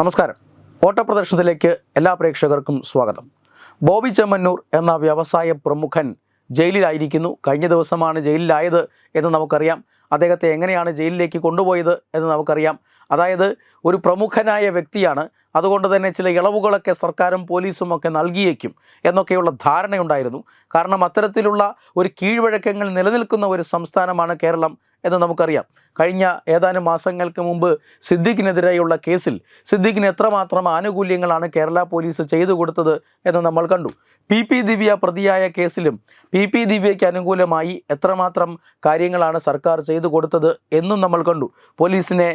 നമസ്കാരം പ്രദർശനത്തിലേക്ക് എല്ലാ പ്രേക്ഷകർക്കും സ്വാഗതം ബോബി ചെമ്മന്നൂർ എന്ന വ്യവസായ പ്രമുഖൻ ജയിലിലായിരിക്കുന്നു കഴിഞ്ഞ ദിവസമാണ് ജയിലിലായത് എന്ന് നമുക്കറിയാം അദ്ദേഹത്തെ എങ്ങനെയാണ് ജയിലിലേക്ക് കൊണ്ടുപോയത് എന്ന് നമുക്കറിയാം അതായത് ഒരു പ്രമുഖനായ വ്യക്തിയാണ് അതുകൊണ്ട് തന്നെ ചില ഇളവുകളൊക്കെ സർക്കാരും പോലീസും ഒക്കെ നൽകിയേക്കും എന്നൊക്കെയുള്ള ധാരണയുണ്ടായിരുന്നു കാരണം അത്തരത്തിലുള്ള ഒരു കീഴ്വഴക്കങ്ങൾ നിലനിൽക്കുന്ന ഒരു സംസ്ഥാനമാണ് കേരളം എന്ന് നമുക്കറിയാം കഴിഞ്ഞ ഏതാനും മാസങ്ങൾക്ക് മുമ്പ് സിദ്ദിഖിനെതിരെയുള്ള കേസിൽ സിദ്ദിഖിന് എത്രമാത്രം ആനുകൂല്യങ്ങളാണ് കേരള പോലീസ് ചെയ്തു കൊടുത്തത് എന്ന് നമ്മൾ കണ്ടു പി പി ദിവ്യ പ്രതിയായ കേസിലും പി പി ദിവ്യയ്ക്ക് അനുകൂലമായി എത്രമാത്രം കാര്യങ്ങളാണ് സർക്കാർ ചെയ്തു കൊടുത്തത് എന്നും നമ്മൾ കണ്ടു പോലീസിനെ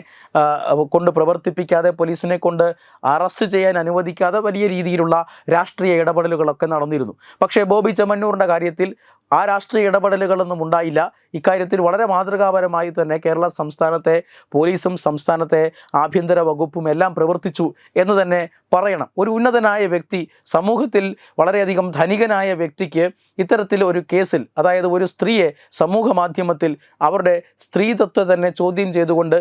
കൊണ്ട് പ്രവർത്തിപ്പിക്കാതെ പോലീസിനെ കൊണ്ട് അറസ്റ്റ് ചെയ്യാൻ അനുവദിക്കാതെ വലിയ രീതിയിലുള്ള രാഷ്ട്രീയ ഇടപെടലുകളൊക്കെ നടന്നിരുന്നു പക്ഷേ ബോബി ചെമ്മന്നൂറിൻ്റെ കാര്യത്തിൽ ആ രാഷ്ട്രീയ ഇടപെടലുകളൊന്നും ഉണ്ടായില്ല ഇക്കാര്യത്തിൽ വളരെ മാതൃകാപരമായി തന്നെ കേരള സംസ്ഥാനത്തെ പോലീസും സംസ്ഥാനത്തെ ആഭ്യന്തര വകുപ്പും എല്ലാം പ്രവർത്തിച്ചു എന്ന് തന്നെ പറയണം ഒരു ഉന്നതനായ വ്യക്തി സമൂഹത്തിൽ വളരെയധികം ധനികനായ വ്യക്തിക്ക് ഇത്തരത്തിൽ ഒരു കേസിൽ അതായത് ഒരു സ്ത്രീയെ സമൂഹ മാധ്യമത്തിൽ അവരുടെ സ്ത്രീതത്വം തന്നെ ചോദ്യം ചെയ്തുകൊണ്ട്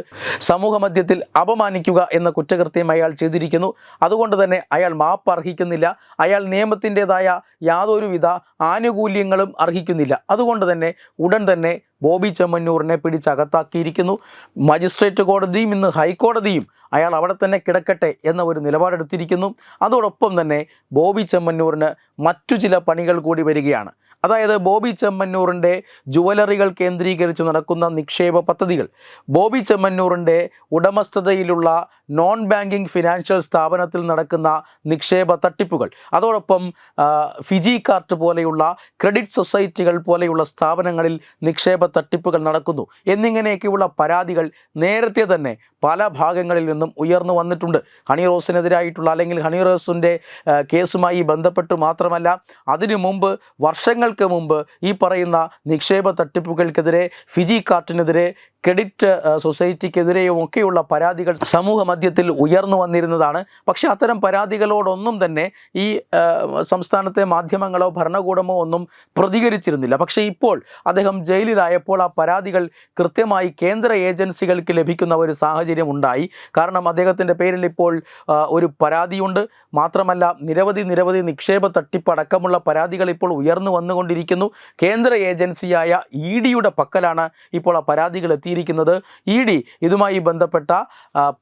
സമൂഹ മധ്യത്തിൽ അപമാനിക്കുക എന്ന കുറ്റകൃത്യം അയാൾ ചെയ്തിരിക്കുന്നു അതുകൊണ്ട് തന്നെ അയാൾ മാപ്പ് അർഹിക്കുന്നില്ല അയാൾ നിയമത്തിൻ്റെതായ യാതൊരുവിധ ആനുകൂല്യങ്ങളും അർഹിക്കും ഇരിക്കുന്നില്ല അതുകൊണ്ട് തന്നെ ഉടൻ തന്നെ ബോബി ചെമ്മന്നൂറിനെ പിടിച്ചകത്താക്കിയിരിക്കുന്നു മജിസ്ട്രേറ്റ് കോടതിയും ഇന്ന് ഹൈക്കോടതിയും അയാൾ അവിടെ തന്നെ കിടക്കട്ടെ എന്ന ഒരു നിലപാടെടുത്തിരിക്കുന്നു അതോടൊപ്പം തന്നെ ബോബി ചെമ്മന്നൂറിന് മറ്റു ചില പണികൾ കൂടി വരികയാണ് അതായത് ബോബി ചെമ്മന്നൂറിൻ്റെ ജുവലറികൾ കേന്ദ്രീകരിച്ച് നടക്കുന്ന നിക്ഷേപ പദ്ധതികൾ ബോബി ചെമ്മന്നൂറിൻ്റെ ഉടമസ്ഥതയിലുള്ള നോൺ ബാങ്കിംഗ് ഫിനാൻഷ്യൽ സ്ഥാപനത്തിൽ നടക്കുന്ന നിക്ഷേപ തട്ടിപ്പുകൾ അതോടൊപ്പം ഫിജി കാർട്ട് പോലെയുള്ള ക്രെഡിറ്റ് സൊസൈറ്റികൾ പോലെയുള്ള സ്ഥാപനങ്ങളിൽ നിക്ഷേപ തട്ടിപ്പുകൾ നടക്കുന്നു എന്നിങ്ങനെയൊക്കെയുള്ള പരാതികൾ നേരത്തെ തന്നെ പല ഭാഗങ്ങളിൽ നിന്നും ഉയർന്നു വന്നിട്ടുണ്ട് ഹണി റോസിനെതിരായിട്ടുള്ള അല്ലെങ്കിൽ ഹണി റോസിൻ്റെ കേസുമായി ബന്ധപ്പെട്ട് മാത്രമല്ല അതിനു മുമ്പ് വർഷങ്ങൾ വർഷങ്ങൾക്ക് മുമ്പ് ഈ പറയുന്ന നിക്ഷേപ തട്ടിപ്പുകൾക്കെതിരെ ഫിജി കാർട്ടിനെതിരെ ക്രെഡിറ്റ് സൊസൈറ്റിക്കെതിരെയും ഒക്കെയുള്ള പരാതികൾ സമൂഹ മധ്യത്തിൽ ഉയർന്നു വന്നിരുന്നതാണ് പക്ഷെ അത്തരം പരാതികളോടൊന്നും തന്നെ ഈ സംസ്ഥാനത്തെ മാധ്യമങ്ങളോ ഭരണകൂടമോ ഒന്നും പ്രതികരിച്ചിരുന്നില്ല പക്ഷേ ഇപ്പോൾ അദ്ദേഹം ജയിലിലായപ്പോൾ ആ പരാതികൾ കൃത്യമായി കേന്ദ്ര ഏജൻസികൾക്ക് ലഭിക്കുന്ന ഒരു സാഹചര്യം ഉണ്ടായി കാരണം അദ്ദേഹത്തിൻ്റെ പേരിൽ ഇപ്പോൾ ഒരു പരാതിയുണ്ട് മാത്രമല്ല നിരവധി നിരവധി നിക്ഷേപ തട്ടിപ്പടക്കമുള്ള പരാതികൾ ഇപ്പോൾ ഉയർന്നു വന്നുകൊണ്ടിരിക്കുന്നു കേന്ദ്ര ഏജൻസിയായ ഇ ഡിയുടെ പക്കലാണ് ഇപ്പോൾ ആ പരാതികൾ എത്തി എത്തിയിരിക്കുന്നത് ഇ ഡി ഇതുമായി ബന്ധപ്പെട്ട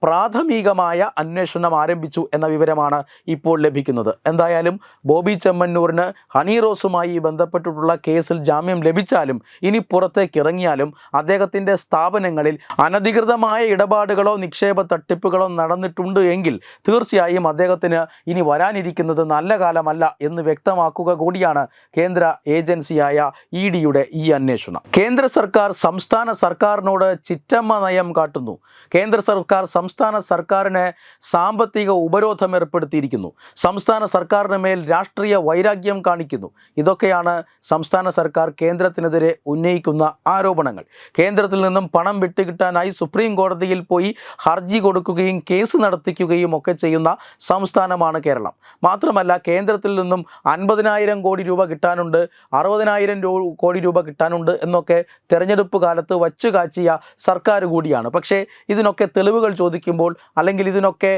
പ്രാഥമികമായ അന്വേഷണം ആരംഭിച്ചു എന്ന വിവരമാണ് ഇപ്പോൾ ലഭിക്കുന്നത് എന്തായാലും ബോബി ചെമ്മന്നൂരിന് ഹണി റോസുമായി ബന്ധപ്പെട്ടിട്ടുള്ള കേസിൽ ജാമ്യം ലഭിച്ചാലും ഇനി പുറത്തേക്ക് ഇറങ്ങിയാലും അദ്ദേഹത്തിൻ്റെ സ്ഥാപനങ്ങളിൽ അനധികൃതമായ ഇടപാടുകളോ നിക്ഷേപ തട്ടിപ്പുകളോ നടന്നിട്ടുണ്ട് എങ്കിൽ തീർച്ചയായും അദ്ദേഹത്തിന് ഇനി വരാനിരിക്കുന്നത് നല്ല കാലമല്ല എന്ന് വ്യക്തമാക്കുക കൂടിയാണ് കേന്ദ്ര ഏജൻസിയായ ഇ ഡിയുടെ ഈ അന്വേഷണം കേന്ദ്ര സർക്കാർ സംസ്ഥാന സർക്കാരിനോട് ജനങ്ങളോട് ചിറ്റമ്മ നയം കാട്ടുന്നു കേന്ദ്ര സർക്കാർ സംസ്ഥാന സർക്കാരിന് സാമ്പത്തിക ഉപരോധം ഏർപ്പെടുത്തിയിരിക്കുന്നു സംസ്ഥാന സർക്കാരിന് മേൽ രാഷ്ട്രീയ വൈരാഗ്യം കാണിക്കുന്നു ഇതൊക്കെയാണ് സംസ്ഥാന സർക്കാർ കേന്ദ്രത്തിനെതിരെ ഉന്നയിക്കുന്ന ആരോപണങ്ങൾ കേന്ദ്രത്തിൽ നിന്നും പണം വിട്ടുകിട്ടാനായി സുപ്രീം കോടതിയിൽ പോയി ഹർജി കൊടുക്കുകയും കേസ് നടത്തിക്കുകയും ഒക്കെ ചെയ്യുന്ന സംസ്ഥാനമാണ് കേരളം മാത്രമല്ല കേന്ദ്രത്തിൽ നിന്നും അൻപതിനായിരം കോടി രൂപ കിട്ടാനുണ്ട് അറുപതിനായിരം കോടി രൂപ കിട്ടാനുണ്ട് എന്നൊക്കെ തെരഞ്ഞെടുപ്പ് കാലത്ത് വച്ചു നടത്തിയ സർക്കാർ കൂടിയാണ് പക്ഷേ ഇതിനൊക്കെ തെളിവുകൾ ചോദിക്കുമ്പോൾ അല്ലെങ്കിൽ ഇതിനൊക്കെ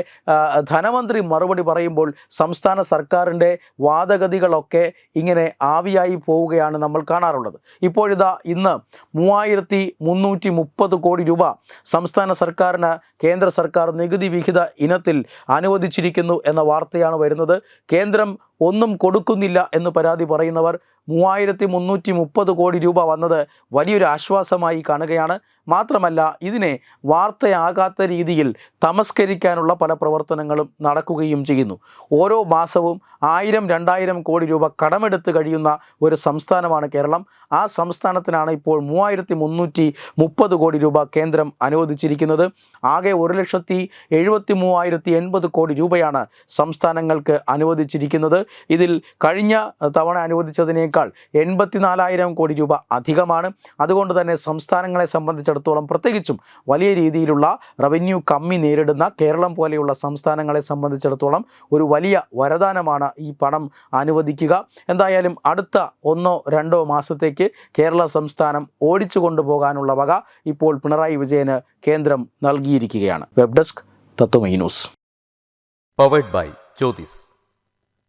ധനമന്ത്രി മറുപടി പറയുമ്പോൾ സംസ്ഥാന സർക്കാരിൻ്റെ വാദഗതികളൊക്കെ ഇങ്ങനെ ആവിയായി പോവുകയാണ് നമ്മൾ കാണാറുള്ളത് ഇപ്പോഴിതാ ഇന്ന് മൂവായിരത്തി മുന്നൂറ്റി മുപ്പത് കോടി രൂപ സംസ്ഥാന സർക്കാരിന് കേന്ദ്ര സർക്കാർ നികുതി വിഹിത ഇനത്തിൽ അനുവദിച്ചിരിക്കുന്നു എന്ന വാർത്തയാണ് വരുന്നത് കേന്ദ്രം ഒന്നും കൊടുക്കുന്നില്ല എന്ന് പരാതി പറയുന്നവർ മൂവായിരത്തി മുന്നൂറ്റി മുപ്പത് കോടി രൂപ വന്നത് വലിയൊരു ആശ്വാസമായി കാണുകയാണ് മാത്രമല്ല ഇതിനെ വാർത്തയാകാത്ത രീതിയിൽ തമസ്കരിക്കാനുള്ള പല പ്രവർത്തനങ്ങളും നടക്കുകയും ചെയ്യുന്നു ഓരോ മാസവും ആയിരം രണ്ടായിരം കോടി രൂപ കടമെടുത്ത് കഴിയുന്ന ഒരു സംസ്ഥാനമാണ് കേരളം ആ സംസ്ഥാനത്തിനാണ് ഇപ്പോൾ മൂവായിരത്തി മുന്നൂറ്റി മുപ്പത് കോടി രൂപ കേന്ദ്രം അനുവദിച്ചിരിക്കുന്നത് ആകെ ഒരു ലക്ഷത്തി എഴുപത്തി മൂവായിരത്തി എൺപത് കോടി രൂപയാണ് സംസ്ഥാനങ്ങൾക്ക് അനുവദിച്ചിരിക്കുന്നത് ഇതിൽ കഴിഞ്ഞ തവണ അനുവദിച്ചതിനേക്കാൾ നാലായിരം കോടി രൂപ അധികമാണ് അതുകൊണ്ട് തന്നെ സംസ്ഥാനങ്ങളെ സംബന്ധിച്ചിടത്തോളം പ്രത്യേകിച്ചും വലിയ രീതിയിലുള്ള റവന്യൂ കമ്മി നേരിടുന്ന കേരളം പോലെയുള്ള സംസ്ഥാനങ്ങളെ സംബന്ധിച്ചിടത്തോളം ഒരു വലിയ വരദാനമാണ് ഈ പണം അനുവദിക്കുക എന്തായാലും അടുത്ത ഒന്നോ രണ്ടോ മാസത്തേക്ക് കേരള സംസ്ഥാനം ഓടിച്ചു കൊണ്ടുപോകാനുള്ള വക ഇപ്പോൾ പിണറായി വിജയന് കേന്ദ്രം നൽകിയിരിക്കുകയാണ് web desk Tatwamayi news powered by Jyothis